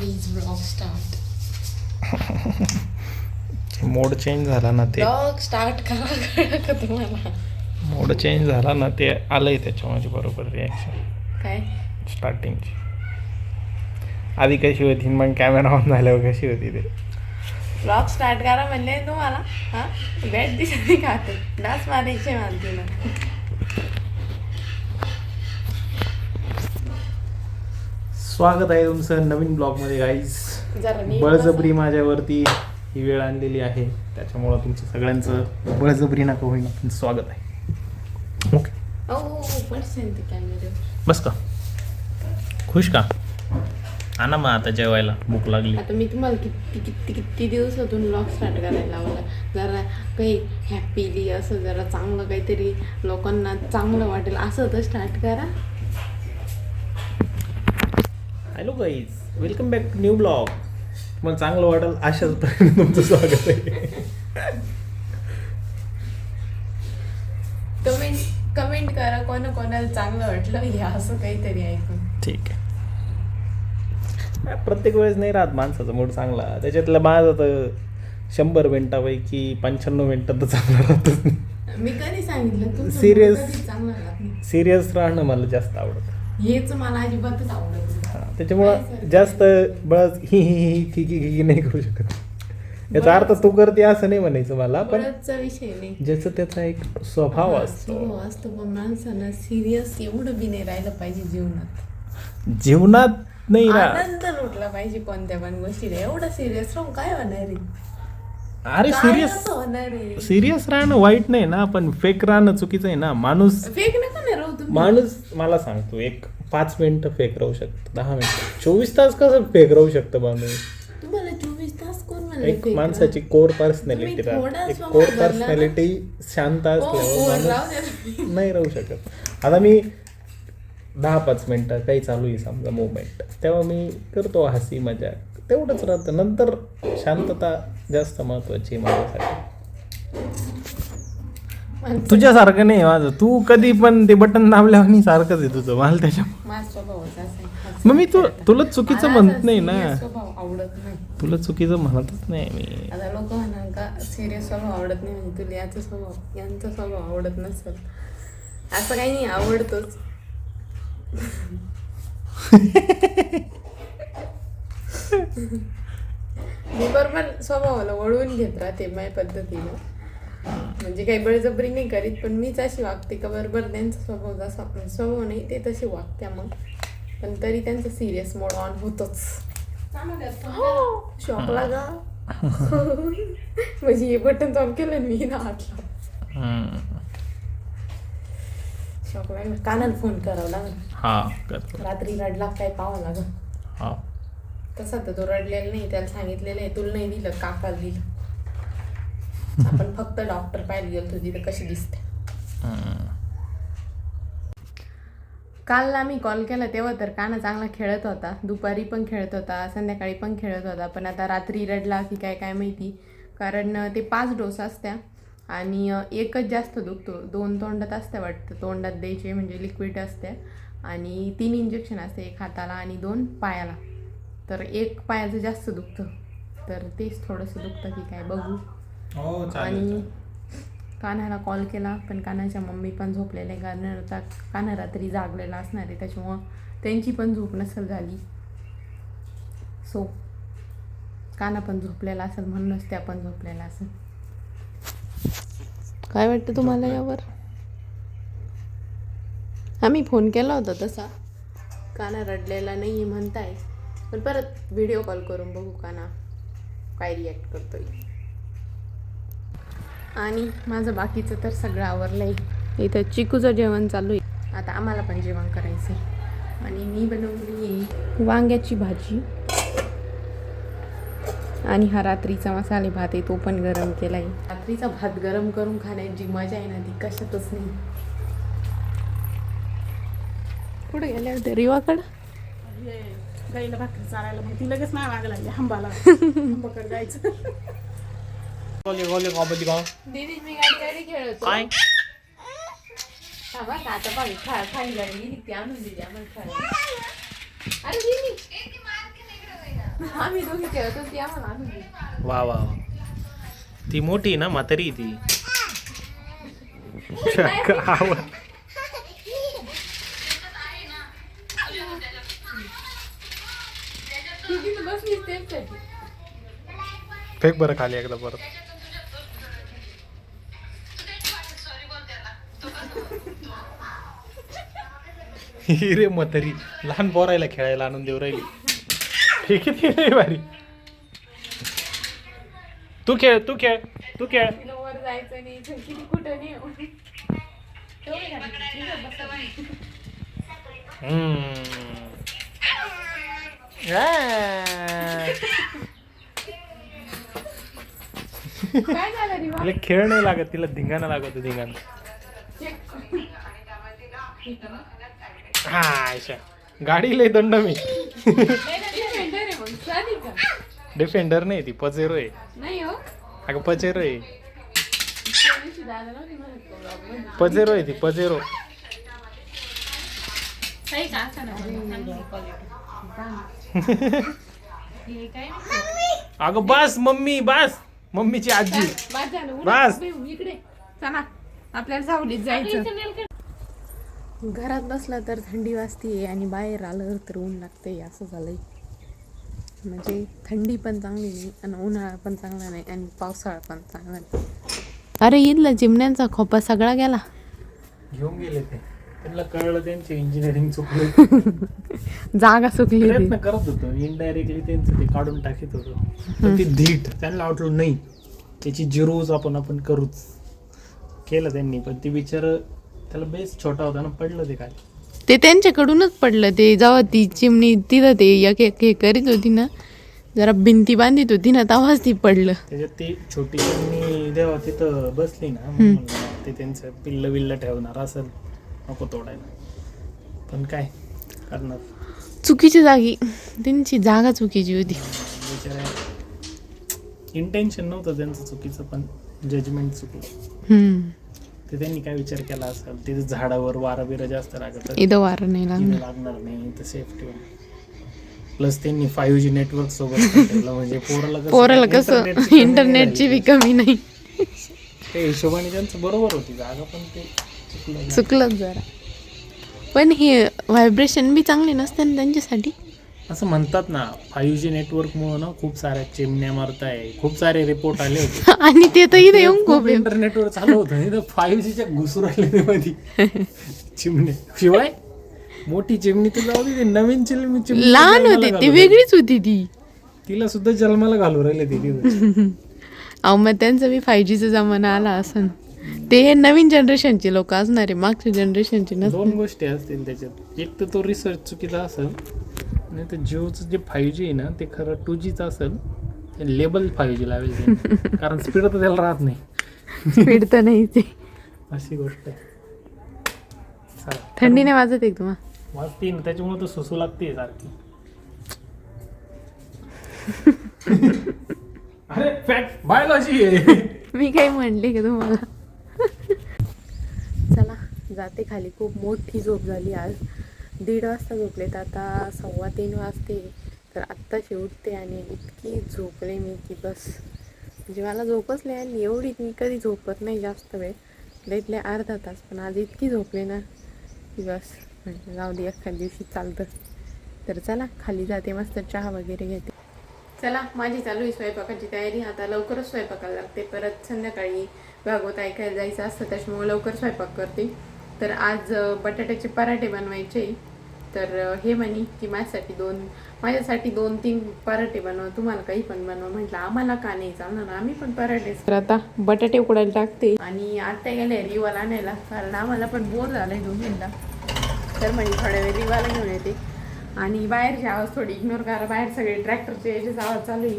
Please blog start mode change झाला ना ते. ब्लॉग स्टार्ट करा का तुम्हाला? मोड चेंज झाला ना ते आलंय त्याच्यामध्ये बरोबर रिॲक्शन काय? स्टार्टिंगची आधी कशी होती मग कॅमेरा ऑन झाल्यावर कशी होती ते? ब्लॉग स्टार्ट करा म्हणले तुम्हाला. हा? बॅट दिसत नाही का? ते डास मारायचे मानते ना स्वागत आहे तुमचं नवीन ब्लॉगमध्ये गाईज बळजबरी माझ्यावरती ही वेळ आणलेली आहे. त्याच्यामुळं तुमचं सगळ्यांचं बळजबरी नका होईना पण स्वागत आहे. ओके बस का? खुश का? आणा मग आता जेवायला भूक लागली. आता मी तुम्हाला किती किती किती दिवसातून ब्लॉग स्टार्ट करायला लावला. जरा काही हॅपीली असं जरा चांगलं काहीतरी लोकांना चांगलं वाटेल असं तर स्टार्ट करा. Hello guys welcome back to new blog तुम्हाला चांगलं वाटेल अशाच प्रकारे तुमचं स्वागत आहे कमेंट कमेंट करा कोणा कोणाला चांगलं वाटलं हे असं काहीतरी ऐकून ठीक आहे प्रत्येक वेळेस नाही राहत माणसाचा मूड चांगला त्याच्यातलं माझं तर शंभर मिनिटापैकी पंच्याण्णव मिनिटात तर चांगला राहतो मी कधी सांगितलं तुमचं Serious? मूड कधी चांगलं. सिरियस राहणं मला जास्त आवडतं हेच मला अजिबातच आवडत नाही. त्याच्यामुळं जास्त बळच ही ही ही खी खी खी नाही करू शकत. याचा अर्थ तू करते असं नाही म्हणायचं मला पण बळदचा विषय नाही. ज्याचा त्याचा एक स्वभाव असतो. स्वभाव असतो पण माणसानं सिरियस एवढं बी नाही राहिलं पाहिजे जीवनात. जीवनात नाही राहत आनंद लुटला पाहिजे कोणत्या पण गोष्टीला. एवढं सिरियस राहून काय होणार आहे? अरे काय सिरियस असं होणार आहे? सिरियस राहणं वाईट नाही ना पण फेक राहणं चुकीचं आहे ना. माणूस फेक नका नाही राहू तुम्ही. माणूस मला सांगतो एक पाच मिनिटं फेक राहू शकतो दहा मिनिटं. चोवीस तास कसं फेक राहू शकतं माणूस तुम्हाला चोवीस तास कोण म्हणलं एक माणसाची कोर पर्सनॅलिटी तुम्ही थोडा राहते एक स्वभाव कोर बदला ना. पर्सनॅलिटी शांत? हो, हो, असल्यावर द्या माणूस. नाही राहू शकत. आता मी दहा पाच मिनिटं काही चालू आहे समजा मुवमेंट तेव्हा मी करतो हसी मजाक. तेवढंच राहतं. नंतर शांतता जास्त महत्वाची आहे माझ्यासाठी. तुझ्यासारखं नाही माझं. तू कधी पण ते बटन दाबल्यावर नाही सारखंच आहे तुझं. मला त्याच्या. मग मी तू तुला चुकीचं म्हणत नाही ना. आवडत नाही. तुला चुकीचं म्हणतच नाही मी. आता लोक म्हणाल का सिरियस स्वभाव आवडत नाही म्हणजे तुला याचा स्वभाव यांचा स्वभाव आवडत नसेल. असं काही नाही आवडतोच. मी बरोबर स्वभावाला वळवून घेत राहते माझ्या पद्धतीनं. म्हणजे काही बळजबरी नाही करीत पण मीच अशी वागते का बरोबर? त्यांचा स्वभाव जसा स्वभाव नाही ते तसे वागत्या मग. पण तरी त्यांचा सिरियस मोड ऑन होतोच. शॉक लागा म्हणजे हे बटन ऑन केलं मी ना हातला. हम्म. शॉक लागला कानाला फोन करावा लागला. हा करतो. रात्री रडला काय पाहावं लागल. हा. तसा तर तो रडलेला नाही त्याला सांगितलेलं आहे तुला नाही दिलं काकाला दिलं. आपण फक्त डॉक्टर पाहायला गेलो तिथे कशी दिसते. काल आम्ही कॉल केला तेव्हा तर काना चांगला खेळत होता. दुपारी पण खेळत होता संध्याकाळी पण खेळत होता. पण आता रात्री रडला की काय काय माहिती. कारण ते पाच डोस असत्या. आणि एकच जास्त दुखतो. दोन तोंडात असत्या वाटतं. तोंडात द्यायचे म्हणजे लिक्विड असते. आणि तीन इंजेक्शन असते एक हाताला आणि दोन पायाला. तर एक पायाचं जास्त दुखतं. तर तेच थोडंसं दुखतं की काय बघू. हो आणि कान्हाला कॉल केला पण कान्हाच्या मम्मी पण झोपलेल्या आहे कारण आता कान्हा रात्री जागलेला असणार आहे त्याच्यामुळं त्यांची पण झोप नसेल झाली. सो कान्हा पण झोपलेला असेल म्हणूनच त्या पण झोपलेला असेल. काय वाटतं तुम्हाला यावर? आम्ही फोन केला होता तसा. काना रडलेला नाही आहे म्हणताय. पण परत व्हिडिओ कॉल करून बघू काना काय रिॲक्ट करतोय. आणि माझं बाकीचं तर सगळं आवरलं आहे इथं चिकूचं जेवण चालू आहे. आता आम्हाला पण जेवण करायचं आहे आणि मी बनवली आहे वांग्याची भाजी. आणि हा रात्रीचा मसाले भात आहे तो पण गरम केला आहे रात्रीचा भात गरम करून खाण्याची मजा आहे ना ती कशातच नाही. कुठे गेले होते रिवाकडं? गाईला भाकरी चालायला मग ती लगेच नाही मागे लागली आंबाला. आंबाकडे जायचं. कॉमेडी गाव दीदी मी गाडी खेळतो. काय? का आता बघ खा खाली गाडी ती आणून दिली आम्हाला खायला. अरे दीदी. आम्ही दोघी खेळत होती आम्हाला आणून. वा वा वा. ती मोठी ना म्हातारी ती. ती. फेक बरं खाली एकदा परत. ही रे म्हातारी लहान पोरायला खेळायला आणून देऊ राहिली हे किती रे भारी तू खेळ तू खेळ तू खेळ तिला वर जायचं नाही इथं किती कुठं नाही तेवढे घालायचे. तिथं बसायचं. हम्म. आ. काय झालं रे वा? तिला खेळ नाही लागत तिला धिंगाणा लागत धिंगाणा हा आयशा गाडी लय दंड मी? डिफेंडर नाही ती पजेरो आहे. नाही हो अगं पजेरो आहे? पजेरो आहे ती नाही अगं बस मम्मी बस. मम्मीची आजी. बस. आपल्याला सावलीत जायचं. घरात बसला तर थंडी वाजते आणि बाहेर आलं तर ऊन लागते असं झालंय. म्हणजे थंडी पण चांगली नाही आणि उन्हाळा पण चांगला नाही आणि पावसाळा पण चांगला नाही. अरे इथला चिमण्यांचा खोपा सगळा गेला. घेऊन गेले ते. त्यांना कळलं त्यांचे इंजिनिअरिंग चुकलं. जागा होती. प्रयत्न करत होतो. इनडायरेक्टली त्यांचं ते काढून टाकीत होतो. ते धीट त्यांना वाटलं नाही. त्याची जिरोज आपण आपण करूच. केलं त्यांनी पण ते बिचार त्याला बेस छोटा होता ना पडलं ते काय ते त्यांच्याकडूनच पडलं ते जेव्हा ती चिमणी तिथं ते एक एक हे करीत होती ना जरा भिंती बांधित होती ना तेव्हाच ती पडलं. त्याच्यात ती छोटी चिमणी जेव्हा तिथं बसली ना मग म्हणलं, ते त्यांचं पिल्ल बिल्ल ठेवणार असेल नको तोडायला. पण काय करणार? चुकीची जागी त्यांची जागा चुकीची होती. बिचारा इंटेन्शन नव्हतं त्यांचं चुकीचं पण जजमेंट चुकलं. हम्म. ते त्यांनी काय विचार केला असेल? तिथे झाडावर वारा बिरा जास्त लागत इथं वारं नाही लागणार. लागणार नाही इथं सेफ्टी प्लस त्यांनी फाईव्ह जी नेटवर्क सोबत ठेवलं म्हणजे पोराला कसं पोराला कसं कमी इंटरनेटची बी कमी नाही. झाली. हिशोबाने त्यांचं बरोबर होती जागा पण ते चुकलं चुकलंच जरा. पण हे व्हायब्रेशन बी चांगले नसते ना त्यांच्यासाठी? असं म्हणतात ना फाईव्ह जी नेटवर्कमुळे ना खूप साऱ्या चिमण्या मारताय खूप सारे रिपोर्ट आले होते. आणि ते तर इथे येऊन खूप इंटरनेटवर चालू होतं नाही तर फाईव्ह जीच्या घुसू राहिले मध्ये. चिमणे. शिवाय मोठी चिमणी तर जाऊ दे ते नवीन चिमणी चिमणी लहान होती ती. वेगळीच होती ती. तिला सुद्धा जन्माला घालू राहिले ते तिथं. अहो मग त्यांचा बी फाय जीचा जमाना आला असन. ते हे नवीन जनरेशनचे लोक असणार मागच्या जनरेशनचे नसते दोन गोष्टी असतील त्याच्यात. एक तर तो रिसर्च चुकीचा असेल. नाही तर जिओचं जे फाईव्ह जी आहे ना ते खरं टू जीचं असेल ते लेबल फाईव्ह जी लावेल. कारण स्पीड तर त्याला राहत नाही. स्पीड तर नाही ते. अशी गोष्ट आहे. चला थंडी नाही वाजत एक तुम्हाला वाजते ना त्याच्यामुळे तर सुसू लागते सारखी. अरे फॅक्ट बायोलॉजी आहे. मी काही म्हणले का तुम्हाला? चला जाते खाली. खूप मोठी झोप झाली आज. दीड वाजता झोपलेत. आता सव्वा तीन वाजते. तर आत्ताशी उठते आणि इतकी झोपले मी की बस. म्हणजे मला झोपच नाही एवढी मी कधी झोपत नाही जास्त वेळ. देतले अर्धा तास. पण आज इतकी झोपले ना की बस. म्हणजे जाऊ दे एखाद्या दिवशी चालतं. तर चला खाली जाते मस्त चहा वगैरे घेते. चला माझी चालू आहे स्वयंपाकाची तयारी. आता लवकरच स्वयंपाकाला लागते. परत संध्याकाळी भागवत ऐकायला जायचं असतं त्याच्यामुळे लवकर स्वयंपाक करते. तर आज बटाट्याचे पराठे बनवायचे. तर हे म्हणे की माझ्यासाठी दोन माझ्यासाठी दोन तीन पराठे बनव तुम्हाला काही पण बनवा. म्हटलं आम्हाला का नाही चालणार? आम्ही पण पराठे तर आता बटाटे उकडायला टाकते. आणि आता गेले रिवाला आणायला कारण आम्हाला पण बोर झालंय दोघींना. तर म्हणजे थोड्या वेळ रिवाला घेऊन येते. आणि बाहेरची आवाज थोडी इग्नोर करा. बाहेर सगळे ट्रॅक्टरचे याचेच आवाज चालू आहे.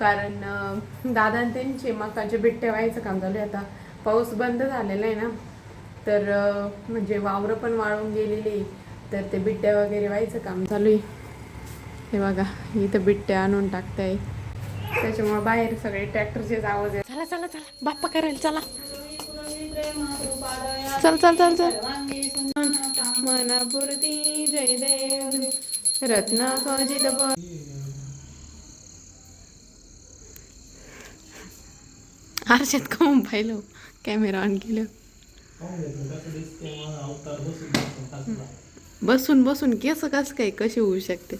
कारण दादा त्यांचे मकाचे बिट्टे व्हायचं काम चालू आहे आता. पाऊस बंद झालेला आहे ना. तर म्हणजे वावरं पण वाळून गेलेली आहे. तर ते बिट्ट्या वगैरे व्हायचं काम चालू आहे. हे बघा इथं बिट्ट्या आणून टाकताय. त्याच्यामुळे बाहेर सगळे ट्रॅक्टरचेच आवाज आहे चला चला चला. बाप्पा करायला चला. चल चल चल चल. मनापुरती जयदेव रत्न कौजित आरशात का कॅमेरा ऑन केलं. हो, हो, हो. बसून बसून केस कस काय कसे होऊ शकते?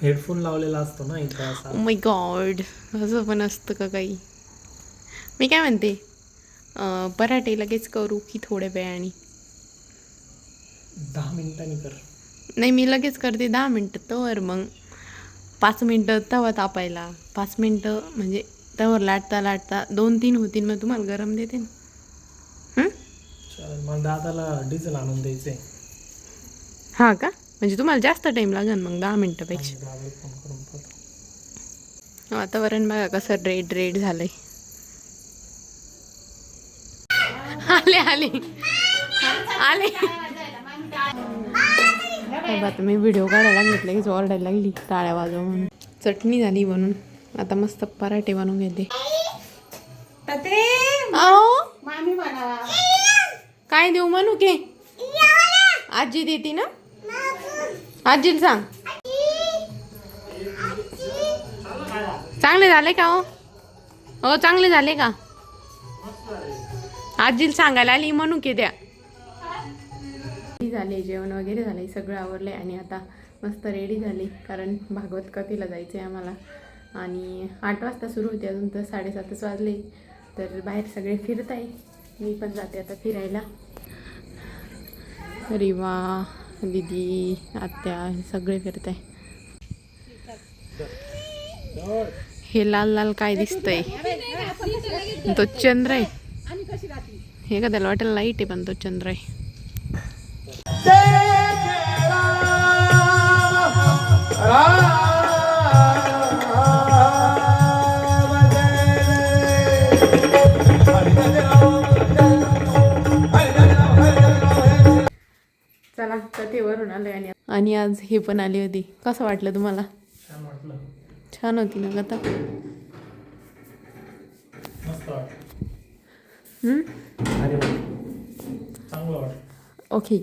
हेडफोन लावलेला असतो ना इथं असा. माय गॉड असं पण असतं का काही? मी काय म्हणते पराठे लगेच करू की थोड्या वेळाने? दहा मिनिटांनी कर. नाही मी लगेच करते दहा मिनटं तर मग. पाच मिनटं तवा तापायला. पाच मिनटं म्हणजे तवर लाटता लाटता दोन तीन होतील मग तुम्हाला गरम देते ना. मला दादाला डिझेल आणून द्यायचंय. हा का? म्हणजे तुम्हाला जास्त टाईम लागेल मग दहा मिनटापेक्षा. वातावरण बघा कसं रेड रेड झालंय. आले आले. आले. बघा आता मी व्हिडिओ काढायला लागले लगेच ओरडायला लागली टाळ्या वाजव म्हणून चटणी झाली बनून आता मस्त पराठे बनवून घेते. काय देऊ म्हणू के? आजी देते ना? आजीला सांग. चांगले झाले का हो? हो चांगले झाले का? आजीला सांगायला आली म्हणू की द्या. झाले जेवण वगैरे झाले सगळं आवरले आणि आता मस्त रेडी झाली कारण भागवत कथेला जायचं आहे आम्हाला. आणि आठ वाजता सुरू होते अजून तर साडेसातच वाजले. तर बाहेर सगळे फिरत आहे मी पण जाते आता फिरायला. अरे वा. दिदी आत्या हे सगळे फिरत. आहे हे लाल लाल काय दिसतंय? तो चंद्र आहे. हे का त्याला वाटेल लाइट आहे पण तो चंद्र आहे. चला कथेवरून आले आणि आणि आज हे पण आली होती. कसं वाटलं तुम्हाला? छान होती ना कथा ओके.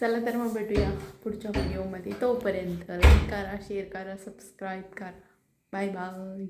चला तर मग भेटूया पुढच्या व्हिडिओमध्ये तोपर्यंत लाईक करा शेअर करा सबस्क्राईब करा. Bye bye